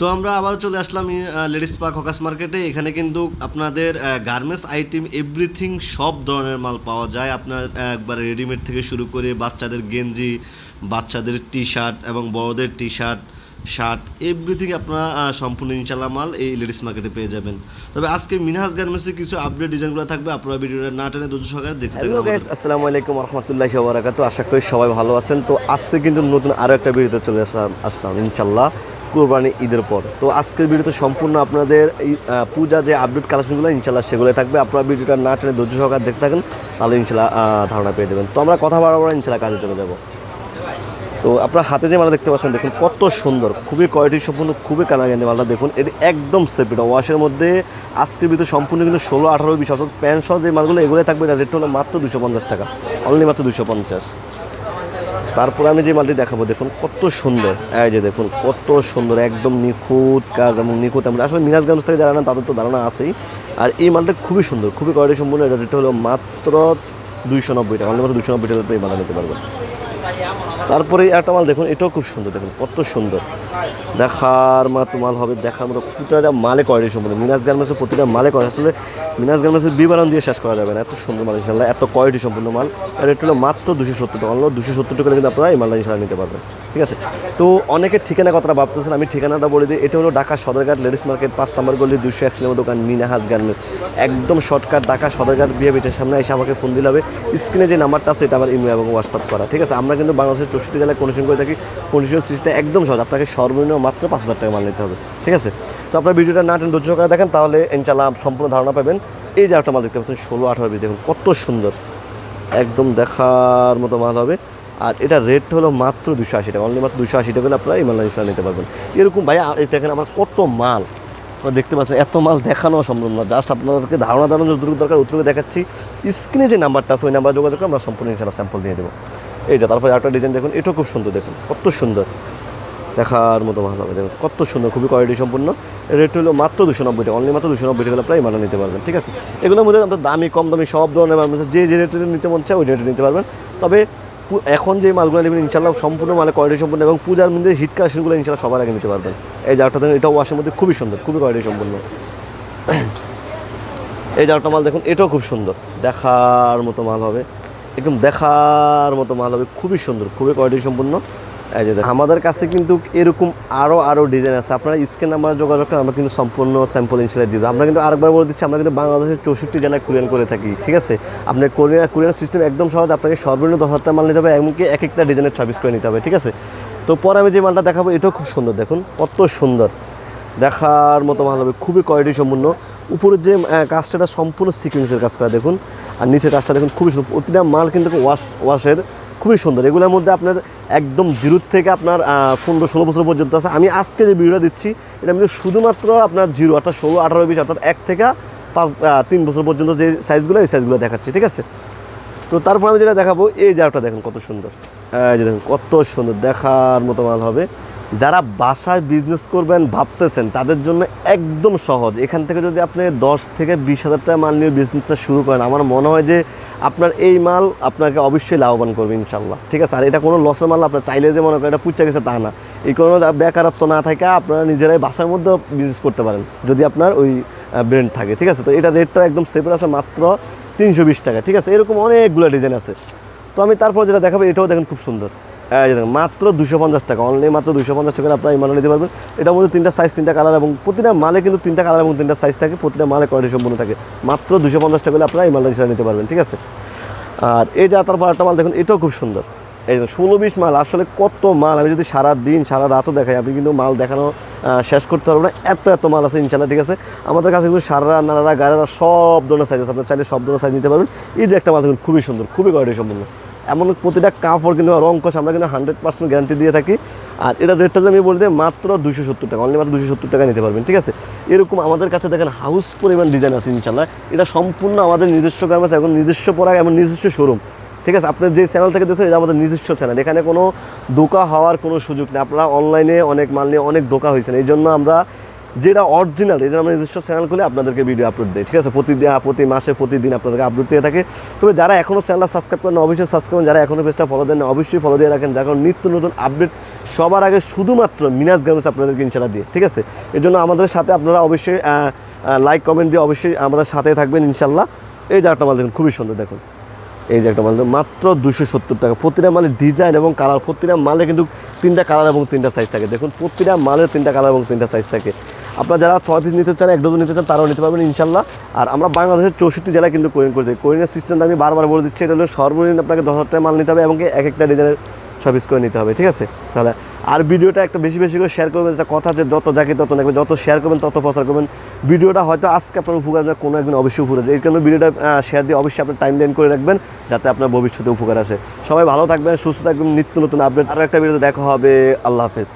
তো আমরা আবার চলে আসলাম লেডিস পার্ক হকাস মার্কেটে এখানে কিন্তু আপনাদের গার্মেন্টস আইটেম এভরিথিং সব ধরনের মাল পাওয়া যায়। আপনার একবারে রেডিমেড থেকে শুরু করে বাচ্চাদের গেঞ্জি বাচ্চাদের টি শার্ট এবং বড়দের টি শার্ট শার্ট এভরিথিং আপনারা সম্পূর্ণ ইনশাল্লাহ মাল এই লেডিস মার্কেটে পেয়ে যাবেন। তবে আজকে মিনহাজ গার্মেন্টসে কিছু আপডেট ডিজাইনগুলো থাকবে। আপনারা ভিডিওটা না টেনে দুজন সহকারে দেখতে হ্যালো গাইস আসসালামু আলাইকুম রহমতুল্লাহি ওবরাকাত আশা করি সবাই ভালো আছেন। তো আজকে কিন্তু নতুন আরও একটা ভিডিওতে চলে আসলাম আসলাম ইনশাল্লাহ কোরবানি ঈদের পর। তো আজকের ভিডিওতে সম্পূর্ণ আপনাদের এই পূজা যে আপডেট কালেকশনগুলো ইনশাল্লাহ সেগুলো থাকবে। আপনারা ভিডিওটা না টেনে ধৈর্য সহকারে দেখতে থাকেন তাহলে ইনশাল্লাহ ধারণা পেয়ে যাবেন। তো আমরা কথা বাড়াবো না, ইনশাল্লাহ কাজে চলে যাব। তো আপনার হাতে যে মালা দেখতে পাচ্ছেন দেখুন কত সুন্দর খুবই কোয়ালিটি সম্পূর্ণ খুবই কালার মালটা দেখুন। এটি একদম সেফ এটা ওয়াশের মধ্যে আজকের ভিতরে সম্পূর্ণ কিন্তু ষোলো আঠারো বিশ অর্থাৎ প্যান্ট সহ যে মালগুলো এগুলো থাকবে। এটা রেট হলো মাত্র দুশো পঞ্চাশ টাকা। অনলি মাত্র দুশো পঞ্চাশ। তারপরে আমি যে মালটি দেখাবো, দেখুন কত সুন্দর। এই যে দেখুন কত সুন্দর, একদম নিখুঁত কাজ এবং নিখুঁত। আমরা আসলে মিরাজ গার্মেন্টস থেকে যারা না তাদের তো ধারণা আছেই। আর এই মালটা খুবই সুন্দর, খুবই কোয়ালিটি সম্পূর্ণ। এটা রেট হলো মাত্র দুইশো নব্বই টাকা মাত্র দুশো নব্বই টাকা এই মালটা নিতে পারবেন। তারপরে একটা মাল দেখুন, এটাও খুব সুন্দর, দেখুন কত সুন্দর। দেখার মতো মাল হবে, দেখার মতো প্রতিটা মালে কোয়ালিটি সম্পূর্ণ মিনাজ গার্মেন্টসের প্রতিটা মালে কয় আসলে মিনাজ গার্মেন্টসের বিবরণ দিয়ে শেষ করা যাবে না, এত সুন্দর মাল ইনশাল্লাহ এত কোয়ালিটি সম্পূর্ণ মাল। এটা হলো মাত্র দুশো সত্তর টাকা অন্য দুশো সত্তর টাকা কিন্তু আপনারা এই মালটা ইনশাল্লাহ নিতে পারবেন। ঠিক আছে? তো অনেকের ঠিকানা কথাটা ভাবতেছেন, আমি ঠিকানাটা বলে দিই। এটা হলো ঢাকা সদরঘাট লেডিস মার্কেট, পাঁচ নম্বর গলি দুশো এক নম্বর দোকান, মিনাহাজ গার্মেন্টস। একদম শর্টকাট, ঢাকা সদরঘাট বিয়ে বিটের সামনে এসে আমাকে ফোন দিলে হবে। স্ক্রিনে যে নাম্বারটা আছে, এটা আমার ইমেল এবং হোয়াটসঅ্যাপ করা, ঠিক আছে? আমরা কিন্তু বাংলাদেশের চৌষট্টি জেলায় কন্ডিশন করে থাকি। কন্ডিশন সিস্টেমটা একদম সহজ। আপনাকে সর্বনিম্ন মাত্র পাঁচ হাজার টাকা মাল নিতে হবে, ঠিক আছে? তো আপনার ভিডিওটা না টেন ধৈর্য করে দেখেন, তাহলে ইনশাল্লাহ সম্পূর্ণ ধারণা পাবেন। এই যে একটা মাল দেখতে পাচ্ছেন, ষোলো আঠারো বিশ, দেখুন কত সুন্দর। একদম দেখার মতো মাল হবে। আর এটা রেট হলো মাত্র দুশো আশি টাকা। অনলি মাত্র দুশো আশি টাকা আপনারা এই মালটা ইনশাল্লাহ নিতে পারবেন। এরকম ভাই দেখেন আমার কত মাল। দেখতে পাচ্ছেন, এত মাল দেখানো সম্ভব না। জাস্ট আপনাদেরকে ধারণা ধারণা যতটুকু দরকার অতটুকু দেখাচ্ছি। স্ক্রিনে যে নাম্বারটা আছে, ওই নাম্বার যোগাযোগ করে আমরা সম্পূর্ণ ইনশাল্লাহ স্যাম্পল দিয়ে দেবো। এইটা তারপরে একটা ডিজাইন দেখুন, এটাও খুব সুন্দর দেখুন, কত সুন্দর। দেখার মতো ভালো হবে, দেখুন, কত সুন্দর, খুবই কোয়ালিটি সম্পূর্ণ। রেট হলো মাত্র দুশো নব্বই টাকা অনলি মাত্র দুশো নব্বই টাকা প্রায় মালা নিতে পারবেন, ঠিক আছে? এগুলোর মধ্যে আপনার দামি, কম দামি সব ধরনের মানুষ যে যে রেটে নিতে মন চায়, ওই রেটে নিতে পারবেন। তবে এখন যে মালগুলো নেবেন ইনশাল্লাহ সম্পূর্ণ মানে কোয়ালিটি সম্পূর্ণ এবং পূজার মধ্যে হিট কালেকশনগুলো ইনশাল্লাহ সবার আগে নিতে পারবেন। এই জারটা দেখুন, এটাও ওয়াশের মধ্যে খুবই সুন্দর, খুবই কোয়ালিটি সম্পূর্ণ। এই জারটা মাল দেখুন, এটাও খুব সুন্দর। দেখার মতো মাল হবে, একদম দেখার মতো মাল হবে, খুবই সুন্দর, খুবই কোয়ালিটি সম্পূর্ণ। আমাদের কাছে কিন্তু এরকম আরও আরও ডিজাইন আছে। আপনারা স্ক্রিন নাম্বার যোগাযোগ করেন আমরা কিন্তু সম্পূর্ণ স্যাম্পল ইনশাল্লাহ দিব। আমরা কিন্তু আরেকবার বলে দিচ্ছি, আমরা কিন্তু বাংলাদেশের চৌষট্টি জেলায় কুরিয়ান করে থাকি, ঠিক আছে? আপনার কোরিয়ান কুরিয়ান সিস্টেম একদম সহজ, আপনাকে সর্বনিম্ন দশ হাজার মাল নিতে হবে, এমনকি এক একটা ডিজাইনের ছবিস করে নিতে হবে, ঠিক আছে? তো পরে আমি যে মালটা দেখাবো, এটাও খুব সুন্দর, দেখুন, কত সুন্দর। দেখার মতো ভালো হবে, খুবই কোয়ালিটি সম্পূর্ণ। উপরের যে কাজটা সম্পূর্ণ সিকুয়েন্সের কাজ করা, দেখুন। আর নিচের কাজটা, দেখুন, খুবই সুন্দর। প্রতিটা মাল কিন্তু ওয়াশ ওয়াশের খুবই সুন্দর। এগুলোর মধ্যে আপনার একদম জিরোর থেকে আপনার পনেরো ষোলো বছর পর্যন্ত আছে। আমি আজকে যে ভিডিওটা দিচ্ছি, এটা কিন্তু শুধুমাত্র আপনার জিরো, অর্থাৎ ষোলো, আঠারো বিশ অর্থাৎ এক থেকে পাঁচ তিন বছর পর্যন্ত যে সাইজগুলো এই সাইজগুলো দেখাচ্ছি, ঠিক আছে? তো তারপর আমি যেটা দেখাবো, এই জায়গাটা দেখুন কত সুন্দর। এই যে দেখুন কত সুন্দর, দেখার মতো মাল হবে। যারা বাসায় বিজনেস করবেন, ভাবতেছেন, তাদের জন্য একদম সহজ। এখান থেকে যদি আপনি দশ থেকে বিশ হাজার টাকা মাল নিয়ে বিজনেসটা শুরু করেন, আমার মনে হয় যে আপনার এই মাল আপনাকে অবশ্যই লাভবান করবে ইনশাল্লাহ ঠিক আছে? আর এটা কোনো লসের মাল আপনার চাইলে যে মনে করেন এটা পুচা গেছে, তা না। এই কোনো বেকারত্ব না থাকে, আপনারা নিজেরাই বাসার মধ্যে বিজনেস করতে পারেন, যদি আপনার ওই ব্র্যান্ড থাকে। ঠিক আছে? তো এটা রেটটা একদম সেফের আছে মাত্র তিনশো বিশ টাকা। ঠিক আছে? এরকম অনেকগুলো ডিজাইন আছে। তো আমি তারপর যেটা দেখাবো, এটাও দেখেন খুব সুন্দর। মাত্র দুশো পঞ্চাশ টাকা অনলি মাত্র দুশো পঞ্চাশ টাকা আপনার এই মালটা নিতে পারবেন। এটার মধ্যে তিনটা সাইজ তিনটা কালার এবং প্রতিটা মালে কিন্তু তিনটা কালার এবং তিনটা সাইজ থাকে, প্রতিটা মালে কোয়ালিটি সম্পূর্ণ থাকে। মাত্র দুশো পঞ্চাশ টাকা আপনারা এই মালটা নিতে পারবেন, ঠিক আছে? আর এই যে তারপর একটা মাল, দেখুন, এটাও খুব সুন্দর। এই যে ষোলো বিশ মাল, আসলে কত মাল, আমি যদি সারা দিন সারা রাতও দেখাই, আপনি কিন্তু মাল দেখানো শেষ করতে পারবেন না। এত এত মাল আছে ইনশাল্লাহ ঠিক আছে? আমাদের কাছে কিন্তু সারা নানারা গাড়ারা সব ধরনের সাইজ আছে আপনার চাইলে সব ধরনের সাইজ নিতে পারবেন। এই যে একটা মাল, দেখুন, খুবই সুন্দর, খুবই কোয়ালিটি সম্পূর্ণ। এমন প্রতিটা কাপড় কিন্তু রং কষ আমরা কিন্তু হান্ড্রেড পার্সেন্ট গ্যারান্টি দিয়ে থাকি। আর এটা রেটটা আমি বলে দিই মাত্র দুশো সত্তর টাকা অনলি মাত্র দুশো সত্তর টাকা নিতে পারবেন, ঠিক আছে? এরকম আমাদের কাছে দেখেন হাউস পরিমাণ ডিজাইন আছে ইনশাল্লাহ এটা সম্পূর্ণ আমাদের নিজস্ব গার্মেন্টস এখন নিজস্ব পড়া এমন নিজস্ব শোরুম ঠিক আছে? আপনার যে চ্যানেল থেকে দেখছেন, এটা আমাদের নিজস্ব চ্যানেল এখানে কোনো দোকা হওয়ার কোনো সুযোগ নেই। আপনারা অনলাইনে অনেক মাল নিয়ে অনেক দোকা হয়েছেন। এই জন্য আমরা যেটা অরিজিনাল এই যে আমরা নিজস্ব চ্যানেল খুলে আপনাদেরকে ভিডিও আপলোড দিই, ঠিক আছে? প্রতিদিন প্রতি মাসে প্রতিদিন আপনাদেরকে আপলোড দিয়ে থাকে। তবে যারা এখনও চ্যানেলটা সাবস্ক্রাইব করেন অবশ্যই সাবস্ক্রাইব করেন। যারা এখনও পেজটা ফলো দেন অবশ্যই ফলো দিয়ে রাখেন। যার কারণ নিত্য নতুন আপডেট সবার আগে শুধুমাত্র মিনাজ গার্মেন্টস আপনাদেরকে ইনশাল্লাহ দিয়ে ঠিক আছে? এর জন্য আমাদের সাথে আপনারা অবশ্যই লাইক কমেন্ট দিয়ে অবশ্যই আমাদের সাথে থাকবেন ইনশাল্লাহ এই জায়গাটা মাল দেখুন, খুবই সুন্দর দেখুন। এই একটা মাল মাত্র দুশো সত্তর টাকা। প্রতিটা মালের ডিজাইন এবং কালার প্রতিটা মালে কিন্তু তিনটা কালার এবং তিনটা সাইজ থাকে। দেখুন, প্রতিটা মালের তিনটা কালার এবং তিনটা সাইজ থাকে। আপনারা যারা ছয় পিস নিতে চান, এক ডজন নিতে চান, তারাও নিতে পারবেন, ইনশাল্লাহ। আর আমরা বাংলাদেশের চৌষট্টি জেলায় কিন্তু কোরিং করে দিই কোরিংয়ের সিস্টেমটা আমি বারবার বলে দিচ্ছি, এটা হলো সর্বনিম্ন আপনাকে দশ হাজার টাকা মাল নিতে হবে এবং এক একটা ডিজাইনের ছয় পিস করে নিতে হবে, ঠিক আছে? তাহলে আর ভিডিওটা একটা বেশি বেশি করে শেয়ার করবেন, যেটা কথা আছে যত যাকে তত দেখবেন, যত শেয়ার করবেন, তত প্রচার করবেন। ভিডিওটা হয়তো আজকে আপনার উপকার কোনো একদিন অবশ্যই উপকার। এই কারণে ভিডিওটা শেয়ার দিয়ে অবশ্যই আপনার টাইম লাইন করে রাখবেন, যাতে আপনার ভবিষ্যতে উপকার আসে। সবাই ভালো থাকবেন, সুস্থ থাকবেন, নিত্য নতুন আপডেট আরও একটা ভিডিওতে দেখা হবে, আল্লাহ হাফেজ।